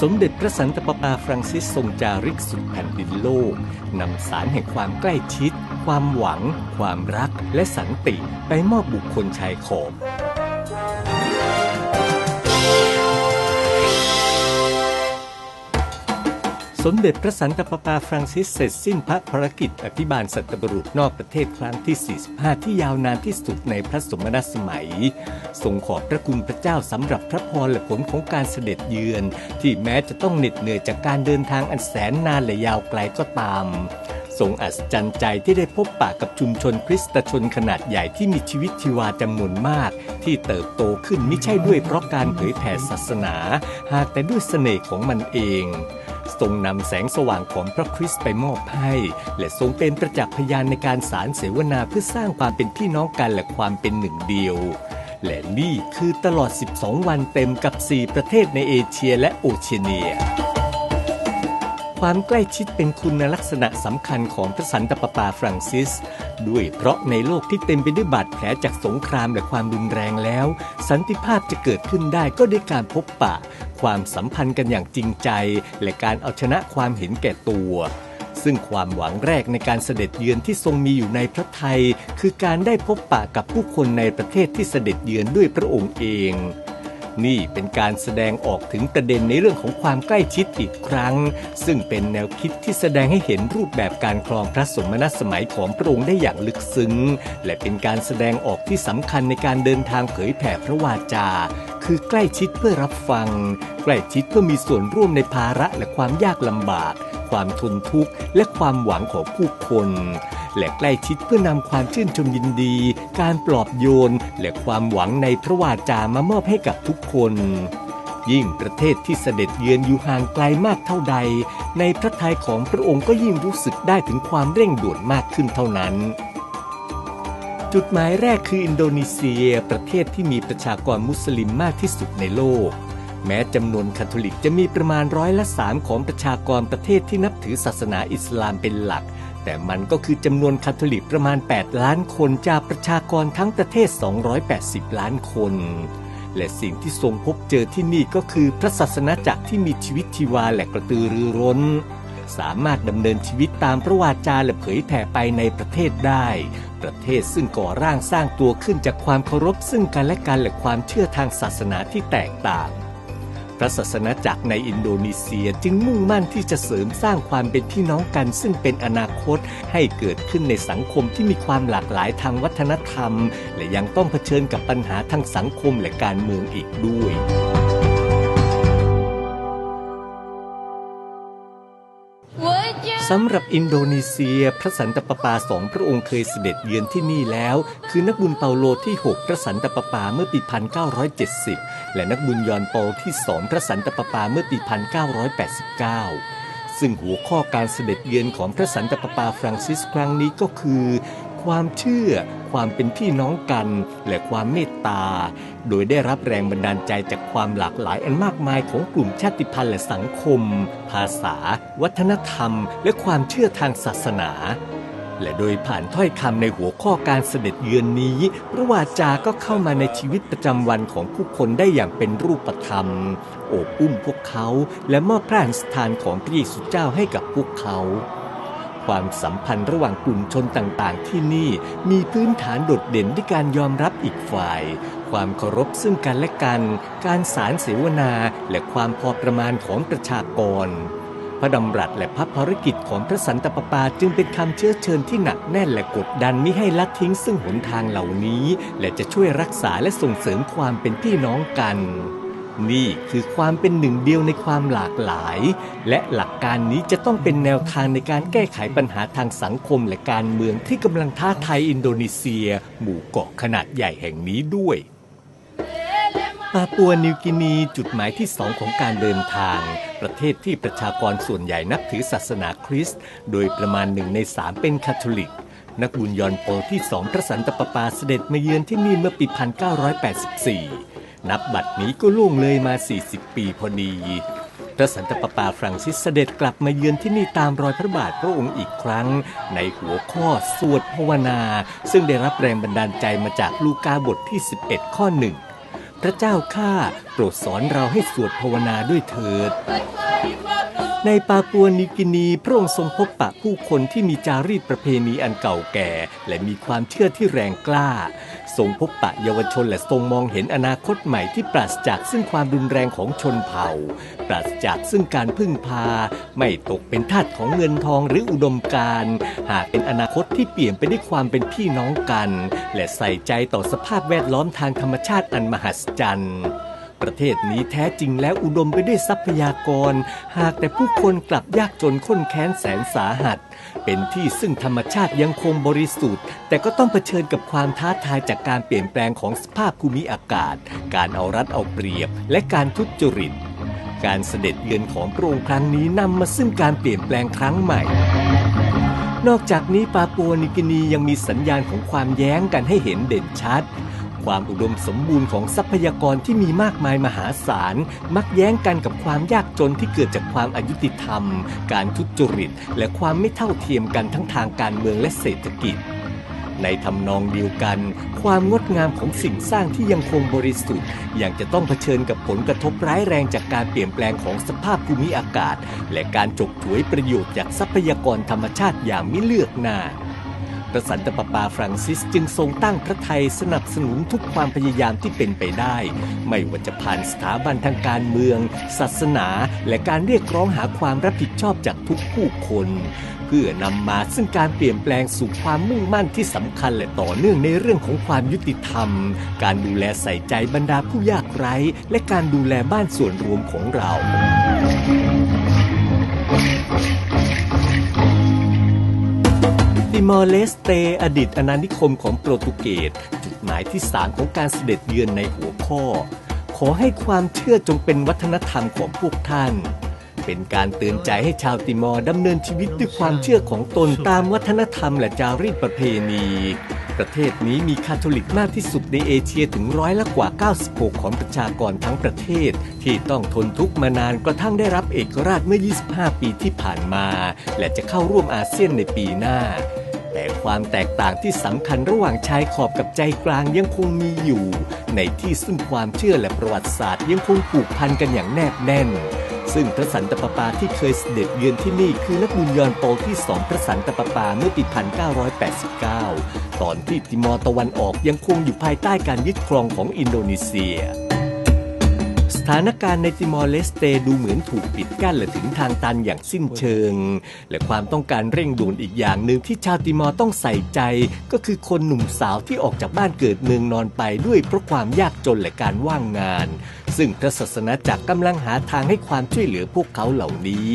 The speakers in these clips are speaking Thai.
สมเด็จพระสันตะปาปาฟรังซิสทรงจาริกสุดแผ่นดินโลก นำสารแห่งความใกล้ชิด ความหวัง ความรักและสันติไปมอบบุคคลชายขอบ สมเด็จพระสันตะปาปาฟรังซิสเสร็จสิ้นพระภารกิจอภิบาลสัตบุรุษนอกประเทศครั้งที่ 45 ที่ยาวนานที่สุดในพระสมณสมัย ทรงขอบพระคุณพระเจ้าสำหรับพระพรและผลของการเสด็จเยือน ที่แม้จะต้องเหน็ดเหนื่อยจากการเดินทางอันแสนนานและยาวไกลก็ตามทรงอัศจรรย์ใจที่ได้พบปะกับชุมชนคริสตชนขนาดใหญ่ที่มีชีวิตชีวาจำนวนมาก ที่เติบโตขึ้นไม่ใช่ด้วยเพราะการเผยแผ่ศาสนา หากแต่ด้วยเสน่ห์ของมันเอง ทรงนำแสงสว่างของพระคริสต์ไปมอบให้ และทรงเป็นประจักษ์พยานในการสารเสวนาเพื่อสร้างความเป็นพี่น้องกันและความเป็นหนึ่งเดียว และนี่คือตลอด 12 วันเต็มกับ 4 ประเทศในเอเชียและโอเชียเนีย ความใกล้ชิดเป็นคุณลักษณะสำคัญของพระสันตะปาปาฟรังซิส ด้วยเพราะในโลกที่เต็มไปด้วยบาดแผลจากสงครามและความรุนแรงแล้ว สันติภาพจะเกิดขึ้นได้ก็ด้วยการพบปะ ความสัมพันธ์กันอย่างจริงใจ และการเอาชนะความเห็นแก่ตัวซึ่งความหวังแรกในการเสด็จเยือนที่ทรงมีอยู่ในพระไทย คือการได้พบปะกับผู้คนในประเทศที่เสด็จเยือนด้วยพระองค์เอง นี่เป็นการแสดงออกถึงประเด็นในเรื่องของความใกล้ชิดอีกครั้ง ซึ่งเป็นแนวคิดที่แสดงให้เห็นรูปแบบการครองพระสมณสมัยของพระองค์ได้อย่างลึกซึ้ง และเป็นการแสดงออกที่สำคัญในการเดินทางเผยแผ่พระวาจา คือใกล้ชิดเพื่อรับฟัง ใกล้ชิดเพื่อมีส่วนร่วมในภาระและความยากลำบาก ความทนทุกข์และความหวังของผู้คน และใกล้ชิดเพื่อนำความชื่นชมยินดี การปลอบโยน และความหวังในพระวาจามามอบให้กับทุกคน ยิ่งประเทศที่เสด็จเยือนอยู่ห่างไกลมากเท่าใด ในพระทัยของพระองค์ก็ยิ่งรู้สึกได้ถึงความเร่งด่วนมากขึ้นเท่านั้นจุดหมายแรกคืออินโดนีเซีย ประเทศที่มีประชากรมุสลิมมากที่สุดในโลก แม้จำนวนคาทอลิกจะมีประมาณร้อยละสามของประชากรประเทศที่นับถือศาสนาอิสลามเป็นหลัก แต่มันก็คือจำนวนคาทอลิกประมาณ 8 ล้านคนจากประชากรทั้งประเทศ 280 ล้านคน และสิ่งที่ทรงพบเจอที่นี่ก็คือพระศาสนาจักรที่มีชีวิตชีวาและกระตือรือร้น สามารถดำเนินชีวิตตามพระวาจาและเผยแผ่ไปในประเทศได้ ประเทศซึ่งก่อร่างสร้างตัวขึ้นจากความเคารพซึ่งกันและกันและความเชื่อทางศาสนาที่แตกต่าง พระศาสนาจักรในอินโดนีเซียจึงมุ่งมั่นที่จะเสริมสร้างความเป็นพี่น้องกัน ซึ่งเป็นอนาคตให้เกิดขึ้นในสังคมที่มีความหลากหลายทางวัฒนธรรม และยังต้องเผชิญกับปัญหาทางสังคมและการเมืองอีกด้วย สำหรับอินโดนีเซีย พระสันตะปาปาสองพระองค์เคยเสด็จเยือนที่นี่แล้ว คือนักบุญเปาโลที่ 6 พระสันตะปาปาเมื่อปี 1970 และนักบุญยอนปอลที่สองพระสันตะปาปาเมื่อปี 1989 ซึ่งหัวข้อการเสด็จเยือนของพระสันตะปาปาฟรังซิสครั้งนี้ก็คือ ความเชื่อ ความเป็นพี่น้องกัน และความเมตตา โดยได้รับแรงบันดาลใจจากความหลากหลายอันมากมายของกลุ่มชาติพันธุ์และสังคม ภาษา วัฒนธรรม และความเชื่อทางศาสนา และโดยผ่านถ้อยคำในหัวข้อการเสด็จเยือนนี้พระวาจาก็เข้ามาในชีวิตประจำวันของผู้คนได้อย่างเป็นรูปธรรม โอบอุ้มพวกเขา และมอบพระหัตถ์สถานของพระเยซูเจ้าให้กับพวกเขา ความสัมพันธ์ระหว่างกลุ่มชนต่างๆ ที่นี่มีพื้นฐานโดดเด่นด้วยการยอมรับอีกฝ่าย ความเคารพซึ่งกันและกัน การสารเสวนาและความพอประมาณของประชากร พระดำรัสและพระภารกิจของพระสันตะปาปาจึงเป็นคำเชื้อเชิญที่หนักแน่นและกดดันมิให้ละทิ้งซึ่งหนทางเหล่านี้ และจะช่วยรักษาและส่งเสริมความเป็นพี่น้องกัน นี่คือความเป็นหนึ่งเดียวในความหลากหลาย และหลักการนี้จะต้องเป็นแนวทางในการแก้ไขปัญหาทางสังคมและการเมืองที่กำลังท้าทายอินโดนีเซีย หมู่เกาะขนาดใหญ่แห่งนี้ด้วยปาปัวนิวกินีจุดหมายที่สองของการเดินทาง ประเทศที่ประชากรส่วนใหญ่นับถือศาสนาคริสต์โดยประมาณหนึ่งในสามเป็นคาทอลิก นักบุญยอนโปที่สองพระสันตะปาปาเสด็จมาเยือนที่นี่เมื่อปี 1984 นับบัดนี้ก็ล่วงเลยมา 40 ปีพอดี พระสันตะปาปาฟรังซิสเสด็จกลับมาเยือนที่นี่ตามรอยพระบาทพระองค์อีกครั้ง ในหัวข้อสวดภาวนา ซึ่งได้รับแรงบันดาลใจมาจากลูกาบทที่ 11 ข้อหนึ่งพระเจ้าข้าโปรดสอนเราให้สวดภาวนาด้วยเถิด ในปาปัวนิวกินีพระองค์ทรงพบปะผู้คนที่มีจารีตประเพณีอันเก่าแก่ และมีความเชื่อที่แรงกล้า ทรงพบปะเยาวชนและทรงมองเห็นอนาคตใหม่ที่ปราศจากซึ่งความรุนแรงของชนเผ่า ปราศจากซึ่งการพึ่งพา ไม่ตกเป็นทาสของเงินทองหรืออุดมการ หากเป็นอนาคตที่เปลี่ยนไปด้วยความเป็นพี่น้องกัน และใส่ใจต่อสภาพแวดล้อมทางธรรมชาติอันมหัศจรรย์ ประเทศนี้แท้จริงแล้วอุดมไปด้วยทรัพยากร หากแต่ผู้คนกลับยากจนข้นแค้นแสนสาหัส เป็นที่ซึ่งธรรมชาติยังคงบริสุทธิ์ แต่ก็ต้องเผชิญกับความท้าทายจากการเปลี่ยนแปลงของสภาพภูมิอากาศ การเอารัดเอาเปรียบ และการทุจริต การเสด็จเยือนของพระองค์ครั้งนี้นำมาซึ่งการเปลี่ยนแปลงครั้งใหม่นอกจากนี้ปาปัวนิกินียังมีสัญญาณของความแย้งกันให้เห็นเด่นชัด ความอุดมสมบูรณ์ของทรัพยากรที่มีมากมายมหาศาล มักแย้งกันกับความยากจนที่เกิดจากความอายุติธรรม การทุจริต และความไม่เท่าเทียมกันทั้งทางการเมืองและเศรษฐกิจ ในทำนองเดียวกัน ความงดงามของสิ่งสร้างที่ยังคงบริสุทธิ์ยังจะต้องเผชิญกับผลกระทบร้ายแรงจากการเปลี่ยนแปลงของสภาพภูมิอากาศ และการจกถวยประโยชน์จากทรัพยากรธรรมชาติอย่างไม่เลือกหน้า พระสันตะปาปาฟรังซิสจึงทรงตั้งพระไทยสนับสนุนทุกความพยายามที่เป็นไปได้ ไม่ว่าจะผ่านสถาบันทางการเมือง ศาสนา และการเรียกร้องหาความรับผิดชอบจากทุกผู้คน เพื่อนำมาซึ่งการเปลี่ยนแปลงสู่ความมุ่งมั่นที่สำคัญและต่อเนื่องในเรื่องของความยุติธรรม การดูแลใส่ใจบรรดาผู้ยากไร้ และการดูแลบ้านส่วนรวมของเรา มอร์เลสเต อดีตอาณานิคมของโปรตุเกสจุดหมายที่สามของการเสด็จเยือนในหัวข้อ ขอให้ความเชื่อจงเป็นวัฒนธรรมของพวกท่าน เป็นการเตือนใจให้ชาวติมอร์ดำเนินชีวิตด้วยความเชื่อของตนตามวัฒนธรรมและจารีตประเพณี ประเทศนี้มีคาทอลิกมากที่สุดในเอเชียถึงร้อยละกว่า 96 ของประชากรทั้งประเทศ ที่ต้องทนทุกข์มานานกระทั่งได้รับเอกราชเมื่อ 25 ปีที่ผ่านมา และจะเข้าร่วมอาเซียนในปีหน้า แต่ความแตกต่างที่สำคัญระหว่างชายขอบกับใจกลางยังคงมีอยู่ ในที่ซึ่งความเชื่อและประวัติศาสตร์ยังคงผูกพันกันอย่างแนบแน่น ซึ่งพระสันตะปาปาที่เคยเสด็จเยือนที่นี่คือนักบุญยอนโปที่สองพระสันตะปาปาเมื่อปี 1989 ตอนที่ติมอร์ตะวันออกยังคงอยู่ภายใต้การยึดครองของอินโดนีเซีย สถานการณ์ในติมอร์เลสเตดูเหมือนถูกปิดกั้นและถึงทางตันอย่างสิ้นเชิง และความต้องการเร่งด่วนอีกอย่างหนึ่งที่ชาวติมอร์ต้องใส่ใจ ก็คือคนหนุ่มสาวที่ออกจากบ้านเกิดเมืองนอนไปด้วยเพราะความยากจนและการว่างงาน ซึ่งพระศาสนาจักรกำลังหาทางให้ความช่วยเหลือพวกเขาเหล่านี้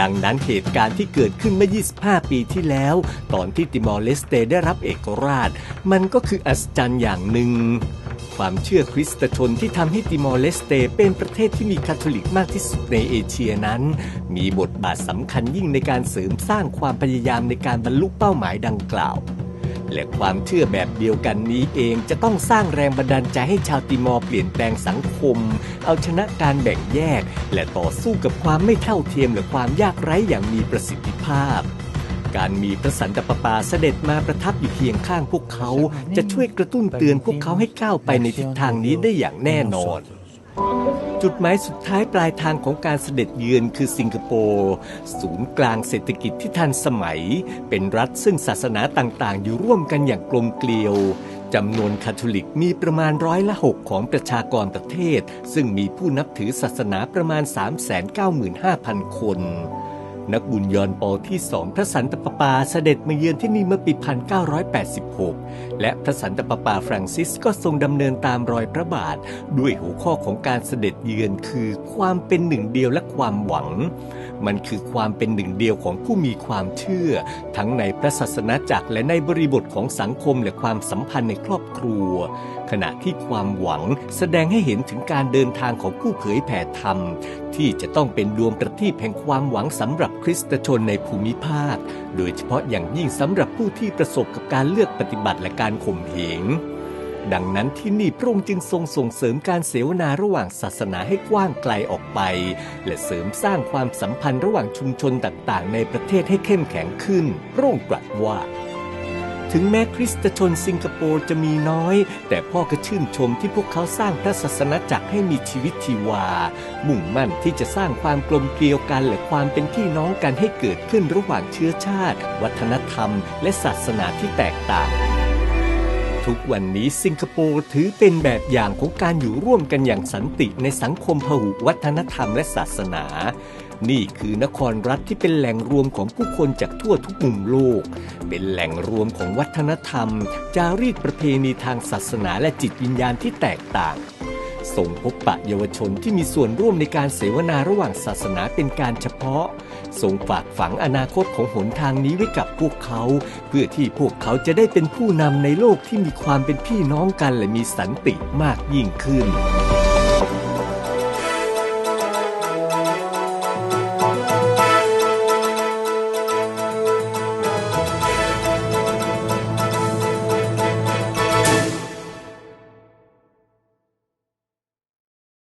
ดังนั้นเหตุการณ์ที่เกิดขึ้นเมื่อ 25 ปีที่แล้ว ตอนที่ติมอร์เลสเตได้รับเอกราช มันก็คืออัศจรรย์อย่างหนึ่ง ความเชื่อคริสตชนที่ทำให้ติมอร์เลสเตเป็นประเทศที่มีคาทอลิกมากที่สุดในเอเชียนั้น มีบทบาทสำคัญยิ่งในการเสริมสร้างความพยายามในการบรรลุเป้าหมายดังกล่าว และความเชื่อแบบเดียวกันนี้เองจะต้องสร้างแรงบันดาลใจให้ชาวติมอร์เปลี่ยนแปลงสังคม เอาชนะการแบ่งแยก และต่อสู้กับความไม่เท่าเทียมและความยากไร้อย่างมีประสิทธิภาพ การมีพระสันตะปาปาเสด็จมาประทับอยู่เคียงข้างพวกเขา จะช่วยกระตุ้นเตือนพวกเขาให้ก้าวไปในทิศทางนี้ได้อย่างแน่นอน จุดหมายสุดท้ายปลายทางของการเสด็จเยือนคือสิงคโปร์ศูนย์กลางเศรษฐกิจที่ทันสมัย เป็นรัฐซึ่งศาสนาต่างๆ อยู่ร่วมกันอย่างกลมเกลียวจำนวนคาทอลิกมีประมาณร้อยละหกของประชากรประเทศ ซึ่งมีผู้นับถือศาสนาประมาณ 395,000 คน นักบุญยอนปอที่สองพระสันตะปาปาเสด็จมาเยือนที่นี่เมื่อปี 1986 และพระสันตะปาปาฟรังซิสก็ทรงดำเนินตามรอยพระบาท ด้วยหัวข้อของการเสด็จเยือนคือความเป็นหนึ่งเดียวและความหวัง มันคือความเป็นหนึ่งเดียวของผู้มีความเชื่อ ทั้งในพระศาสนาจักรและในบริบทของสังคมและความสัมพันธ์ในครอบครัว ขณะที่ความหวังแสดงให้เห็นถึงการเดินทางของผู้เผยแผ่ธรรม ที่จะต้องเป็นดวงประทีปแห่งความหวังสำหรับคริสตชนในภูมิภาค โดยเฉพาะอย่างยิ่งสำหรับผู้ที่ประสบกับการเลือกปฏิบัติและการการข่มเหงดังนั้นที่นี่พระองค์จึงทรงส่งเสริมการเสวนาระหว่างศาสนาให้กว้างไกลออกไป และเสริมสร้างความสัมพันธ์ระหว่างชุมชนต่างๆ ในประเทศให้เข้มแข็งขึ้นพระองค์ตรัสว่า ถึงแม้คริสตชนสิงคโปร์จะมีน้อย แต่พ่อก็ชื่นชมที่พวกเขาสร้างพระศาสนาจักรให้มีชีวิตชีวา มุ่งมั่นที่จะสร้างความกลมเกลียวกันและความเป็นพี่น้องกันให้เกิดขึ้นระหว่างเชื้อชาติ วัฒนธรรม และศาสนาที่แตกต่าง ทุกวันนี้สิงคโปร์ถือเป็นแบบอย่างของการอยู่ร่วมกันอย่างสันติในสังคมพหุวัฒนธรรมและศาสนา นี่คือนครรัฐที่เป็นแหล่งรวมของผู้คนจากทั่วทุกมุมโลก เป็นแหล่งรวมของวัฒนธรรม จารีตประเพณีทางศาสนาและจิตวิญญาณที่แตกต่าง ส่งพบปะเยาวชนที่มีส่วนร่วมในการเสวนาระหว่างศาสนาเป็นการเฉพาะ ส่งฝากฝังอนาคตของหนทางนี้ไว้กับพวกเขา เพื่อที่พวกเขาจะได้เป็นผู้นำในโลกที่มีความเป็นพี่น้องกันและมีสันติมากยิ่งขึ้น